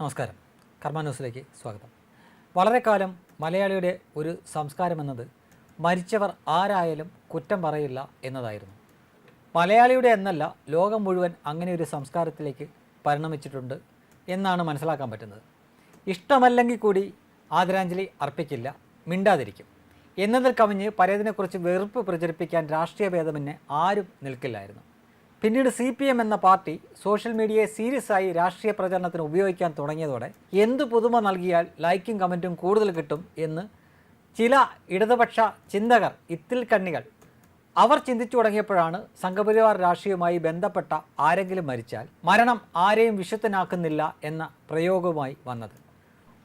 നമസ്കാരം. കർമ്മ ന്യൂസിലേക്ക് സ്വാഗതം. കാലം മലയാളിയുടെ ഒരു സംസ്കാരം എന്നത് മരിച്ചവർ ആരായാലും കുറ്റം പറയില്ല എന്നതായിരുന്നു. മലയാളിയുടെ എന്നല്ല ലോകം മുഴുവൻ അങ്ങനെ ഒരു സംസ്കാരത്തിലേക്ക് പരിണമിച്ചിട്ടുണ്ട് എന്നാണ് മനസ്സിലാക്കാൻ പറ്റുന്നത്. ഇഷ്ടമല്ലെങ്കിൽ കൂടി ആദരാഞ്ജലി അർപ്പിക്കില്ല മിണ്ടാതിരിക്കും. എന്നതിൽ കവിഞ്ഞ് പരേതിനെക്കുറിച്ച് വെറുപ്പ് പ്രചരിപ്പിക്കാൻ രാഷ്ട്രീയ ഭേദമെന്നെ ആരും നിൽക്കില്ലായിരുന്നു. പിന്നീട് സി പി എം എന്ന പാർട്ടി സോഷ്യൽ മീഡിയയെ സീരിയസ് ആയി രാഷ്ട്രീയ പ്രചരണത്തിന് ഉപയോഗിക്കാൻ തുടങ്ങിയതോടെ എന്ത് പുതുമ നൽകിയാൽ ലൈക്കും കമന്റും കൂടുതൽ കിട്ടും എന്ന് ചില ഇടതുപക്ഷ ചിന്തകർ ഇത്തിൽ കണ്ണികൾ. അവർ ചിന്തിച്ചു തുടങ്ങിയപ്പോഴാണ് സംഘപരിവാർ രാഷ്ട്രീയവുമായി ബന്ധപ്പെട്ട ആരെങ്കിലും മരിച്ചാൽ മരണം ആരെയും വിശുദ്ധനാക്കുന്നില്ല എന്ന പ്രയോഗവുമായി വന്നത്.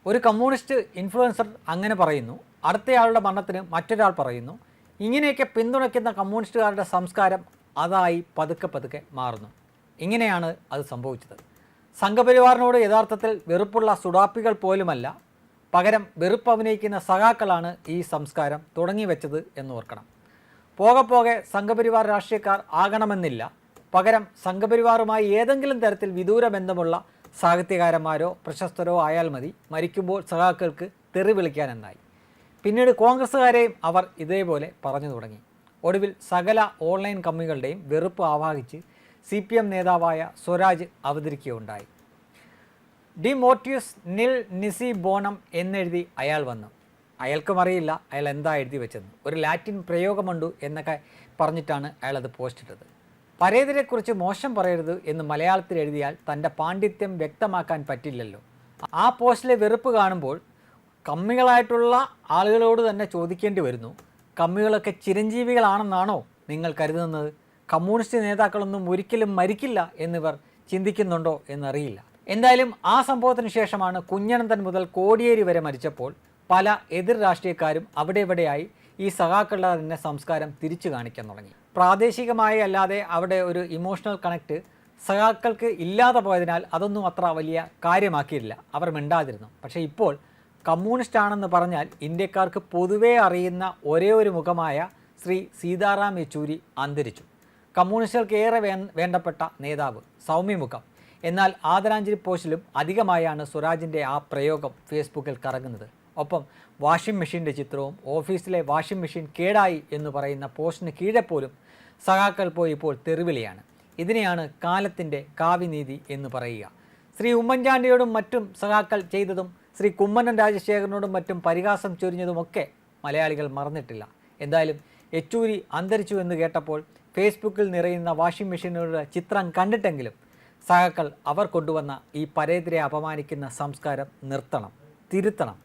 ഒരു കമ്മ്യൂണിസ്റ്റ് ഇൻഫ്ലുവൻസർ അങ്ങനെ പറയുന്നു അടുത്തയാളുടെ മരണത്തിന് മറ്റൊരാൾ പറയുന്നു ഇങ്ങനെയൊക്കെ പിന്തുണയ്ക്കുന്ന കമ്മ്യൂണിസ്റ്റുകാരുടെ സംസ്കാരം അതായി പതുക്കെ പതുക്കെ മാറുന്നു. ഇങ്ങനെയാണ് അത് സംഭവിച്ചത്. സംഘപരിവാറിനോട് യഥാർത്ഥത്തിൽ വെറുപ്പുള്ള സുഡാപ്പികൾ പോലുമല്ല പകരം വെറുപ്പ് അഭിനയിക്കുന്ന സഖാക്കളാണ് ഈ സംസ്കാരം തുടങ്ങി വെച്ചത് എന്ന് ഓർക്കണം. പോകെ പോകെ സംഘപരിവാർ രാഷ്ട്രീയക്കാർ ആകണമെന്നില്ല. പകരം സംഘപരിവാറുമായി ഏതെങ്കിലും തരത്തിൽ വിദൂര ബന്ധമുള്ള സാഹിത്യകാരന്മാരോ പ്രശസ്തരോ ആയാൽ മതി. മരിക്കുമ്പോൾ സഖാക്കൾക്ക് തെറി വിളിക്കാനെന്നായി പിന്നീട് കോൺഗ്രസ്സുകാരെയും അവർ ഇതേപോലെ പറഞ്ഞു തുടങ്ങി. ഒടുവിൽ സകല ഓൺലൈൻ കമ്മികളുടെയും വെറുപ്പ് ആവാഹിച്ച് സി പി എം നേതാവായ സ്വരാജ് അവതരിക്കുകയുണ്ടായി. ഡി മോർട്ടിയസ് നിൽ നിസി ബോണം എന്നെഴുതി അയാൾ വന്നു. അയാൾക്കും അറിയില്ല അയാൾ എന്താ എഴുതി വെച്ചെന്ന്. ഒരു ലാറ്റിൻ പ്രയോഗമുണ്ട് എന്നൊക്കെ പറഞ്ഞിട്ടാണ് അയാൾ അത് പോസ്റ്റ് ഇട്ടത്. പരേതരെക്കുറിച്ച് മോശം പറയരുത് എന്ന് മലയാളത്തിൽ എഴുതിയാൽ തന്റെ പാണ്ഡിത്യം വ്യക്തമാക്കാൻ പറ്റില്ലല്ലോ. ആ പോസ്റ്റിലെ വെറുപ്പ് കാണുമ്പോൾ കമ്മികളായിട്ടുള്ള ആളുകളോട് തന്നെ ചോദിക്കേണ്ടി വരുന്നു. കമ്മികളൊക്കെ ചിരഞ്ജീവികളാണെന്നാണോ നിങ്ങൾ കരുതുന്നത്? കമ്മ്യൂണിസ്റ്റ് നേതാക്കളൊന്നും ഒരിക്കലും മരിക്കില്ല എന്നിവർ ചിന്തിക്കുന്നുണ്ടോ എന്നറിയില്ല. എന്തായാലും ആ സംഭവത്തിന് ശേഷമാണ് കുഞ്ഞനന്തൻ മുതൽ കോടിയേരി വരെ മരിച്ചപ്പോൾ പല എതിർ രാഷ്ട്രീയക്കാരും അവിടെ ഇവിടെയായി ഈ സഖാക്കളുടെ തന്നെ സംസ്കാരം തിരിച്ചു കാണിക്കാൻ തുടങ്ങി. പ്രാദേശികമായി അല്ലാതെ അവിടെ ഒരു ഇമോഷണൽ കണക്ട് സഖാക്കൾക്ക് ഇല്ലാതെ പോയതിനാൽ അതൊന്നും അത്ര വലിയ കാര്യമാക്കിയില്ല. അവർ മിണ്ടാതിരുന്നു. പക്ഷേ ഇപ്പോൾ കമ്മ്യൂണിസ്റ്റ് ആണെന്ന് പറഞ്ഞാൽ ഇന്ത്യക്കാർക്ക് പൊതുവേ അറിയുന്ന ഒരേ ഒരു മുഖമായ ശ്രീ സീതാറാം യെച്ചൂരി അന്തരിച്ചു. കമ്മ്യൂണിസ്റ്റുകൾക്ക് ഏറെ വേണ്ടപ്പെട്ട നേതാവ് സൗമ്യമുഖം. എന്നാൽ ആദരാഞ്ജലി പോസ്റ്റിലും അധികമായാണ് സ്വരാജിന്റെ ആ പ്രയോഗം ഫേസ്ബുക്കിൽ കറങ്ങുന്നത്. ഒപ്പം വാഷിംഗ് മെഷീന്റെ ചിത്രവും ഓഫീസിലെ വാഷിംഗ് മെഷീൻ കേടായി എന്ന് പറയുന്ന പോസ്റ്റിന് കീഴെ പോലും സഖാക്കൾ പോയി ഇപ്പോൾ തെറിവിളിയാണ്. ഇതിനെയാണ് കാലത്തിന്റെ കാവ്യനീതി എന്ന് പറയുക. ശ്രീ ഉമ്മൻചാണ്ടിയോടും മറ്റും സഖാക്കൾ ചെയ്തതും ശ്രീ കുമ്മനം രാജശേഖരനോടും മറ്റും പരിഹാസം ചൊരിഞ്ഞതുമൊക്കെ മലയാളികൾ മറന്നിട്ടില്ല. എന്തായാലും യെച്ചൂരി അന്തരിച്ചു എന്ന് കേട്ടപ്പോൾ ഫേസ്ബുക്കിൽ നിറയുന്ന വാഷിംഗ് മെഷീനുകളുടെ ചിത്രം കണ്ടിട്ടെങ്കിലും സഹാക്കൾ അവർ കൊണ്ടുവന്ന ഈ പരേതരെ അപമാനിക്കുന്ന സംസ്കാരം നിർത്തണം തിരുത്തണം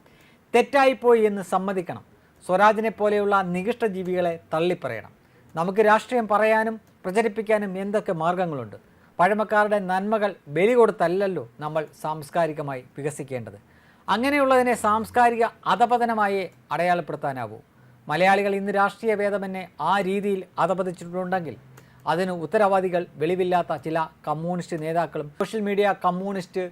തെറ്റായിപ്പോയി എന്ന് സമ്മതിക്കണം സ്വരാജിനെ പോലെയുള്ള നികിഷ്ട ജീവികളെ തള്ളിപ്പറയണം. നമുക്ക് രാഷ്ട്രീയം പറയാനും പ്രചരിപ്പിക്കാനും എന്തൊക്കെ മാർഗങ്ങളുണ്ട്? പഴമക്കാരുടെ നന്മകൾ ബലി കൊടുത്തല്ലല്ലോ നമ്മൾ സാംസ്കാരികമായി വികസിക്കേണ്ടത്. അങ്ങനെയുള്ളതിനെ സാംസ്കാരിക അധപതനമായി അടയാളപ്പെടുത്താനാവൂ. മലയാളികൾ ഇന്ന് രാഷ്ട്രീയ ഭേദമെന്നെ ആ രീതിയിൽ അധപതിച്ചിട്ടുണ്ടെങ്കിൽ അതിന് ഉത്തരവാദികൾ വെളിവില്ലാത്ത ചില കമ്മ്യൂണിസ്റ്റ് നേതാക്കളും സോഷ്യൽ മീഡിയ കമ്മ്യൂണിസ്റ്റ്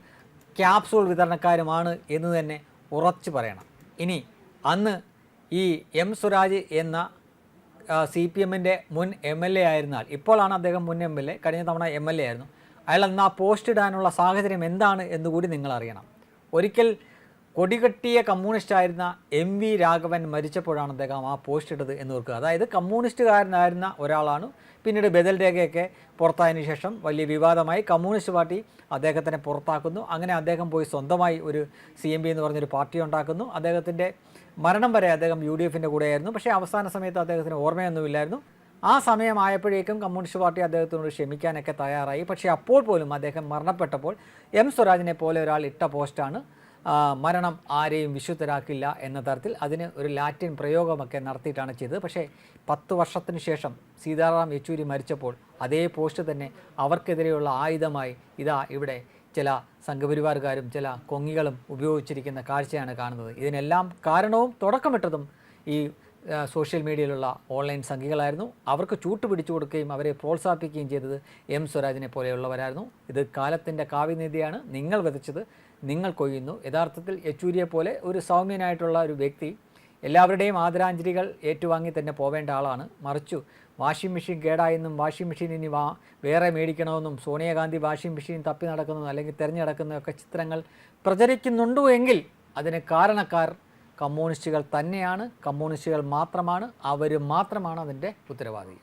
ക്യാപ്സൂൾ വിതരണക്കാരുമാണ് എന്ന് തന്നെ ഉറച്ചു പറയണം. ഇനി അന്ന് ഈ എം സ്വരാജ് എന്ന സി പി എമ്മിന്റെ മുൻ എം എൽ എ ആയിരുന്നാൽ ഇപ്പോഴാണ് അദ്ദേഹം മുൻ എം എൽ എ കഴിഞ്ഞ തവണ എം എൽ എ ആയിരുന്നു. അയാൾ അന്ന് ആ പോസ്റ്റ് ഇടാനുള്ള സാഹചര്യം എന്താണ് എന്നുകൂടി നിങ്ങൾ അറിയണം ഒരിക്കൽ കൊടികെട്ടിയ കമ്മ്യൂണിസ്റ്റ് ആയിരുന്ന എം വി രാഘവൻ മരിച്ചപ്പോഴാണ് അദ്ദേഹം ആ പോസ്റ്റ് ഇട്ടത് എന്ന് ഓർക്കുക. അതായത് കമ്മ്യൂണിസ്റ്റുകാരനായിരുന്ന ഒരാളാണ്. പിന്നീട് ബദൽ രേഖയൊക്കെ പുറത്തായതിനു ശേഷം വലിയ വിവാദമായി കമ്മ്യൂണിസ്റ്റ് പാർട്ടി അദ്ദേഹത്തിനെ പുറത്താക്കുന്നു. അങ്ങനെ അദ്ദേഹം പോയി സ്വന്തമായി ഒരു സി എം ബി എന്ന് പറഞ്ഞൊരു പാർട്ടി ഉണ്ടാക്കുന്നു. അദ്ദേഹത്തിന്റെ മരണം വരെ അദ്ദേഹം യു ഡി എഫിന്റെ കൂടെയായിരുന്നു. പക്ഷേ അവസാന സമയത്ത് അദ്ദേഹത്തിന് ഓർമ്മയൊന്നുമില്ലായിരുന്നു. ആ സമയമായപ്പോഴേക്കും കമ്മ്യൂണിസ്റ്റ് പാർട്ടി അദ്ദേഹത്തിനോട് ക്ഷമിക്കാനൊക്കെ തയ്യാറായി. പക്ഷേ അപ്പോൾ പോലും അദ്ദേഹം മരണപ്പെട്ടപ്പോൾ എം സ്വരാജിനെ പോലെ ഒരാൾ ഇട്ട പോസ്റ്റാണ്. മരണം ആരെയും വിശുദ്ധരാക്കില്ല എന്ന തരത്തിൽ അതിന് ഒരു ലാറ്റിൻ പ്രയോഗമൊക്കെ നടത്തിയിട്ടാണ് ചെയ്തത്. പക്ഷേ പത്ത് വർഷത്തിന് ശേഷം സീതാറാം യെച്ചൂരി മരിച്ചപ്പോൾ അതേ പോസ്റ്റ് തന്നെ അവർക്കെതിരെയുള്ള ആയുധമായി ഇതാ ഇവിടെ ചില സംഘപരിവാറുകാരും ചില കൊങ്ങികളും ഉപയോഗിച്ചിരിക്കുന്ന കാഴ്ചയാണ് കാണുന്നത്. ഇതിനെല്ലാം കാരണവും തുടക്കമിട്ടതും ഈ സോഷ്യൽ മീഡിയയിലുള്ള ഓൺലൈൻ സംഘികളായിരുന്നു. അവർക്ക് ചൂട്ട് പിടിച്ചു കൊടുക്കുകയും അവരെ പ്രോത്സാഹിപ്പിക്കുകയും ചെയ്തത് എം സ്വരാജിനെ പോലെയുള്ളവരായിരുന്നു. ഇത് കാലത്തിന്റെ കാവ്യനീതിയാണ് നിങ്ങൾ വിതച്ചത് നിങ്ങൾ കൊയ്യുന്നു. യഥാർത്ഥത്തിൽ യെച്ചൂരിയെ പോലെ ഒരു സൗമ്യനായിട്ടുള്ള ഒരു വ്യക്തി എല്ലാവരുടെയും ആദരാഞ്ജലികൾ ഏറ്റുവാങ്ങി തന്നെ പോവേണ്ട ആളാണ്. മറിച്ചു വാഷിംഗ് മെഷീൻ കേടായെന്നും വാഷിംഗ് മെഷീൻ ഇനി വാ വേറെ മേടിക്കണമെന്നും സോണിയാഗാന്ധി വാഷിംഗ് മെഷീൻ തപ്പി നടക്കുന്നതും അല്ലെങ്കിൽ തിരഞ്ഞെടുക്കുന്നതൊക്കെ ചിത്രങ്ങൾ പ്രചരിക്കുന്നുണ്ടോ എങ്കിൽ അതിന് കാരണക്കാർ കമ്മ്യൂണിസ്റ്റുകൾ തന്നെയാണ്. കമ്മ്യൂണിസ്റ്റുകൾ മാത്രമാണ്. അവർ മാത്രമാണ് അതിന്റെ ഉത്തരവാദി.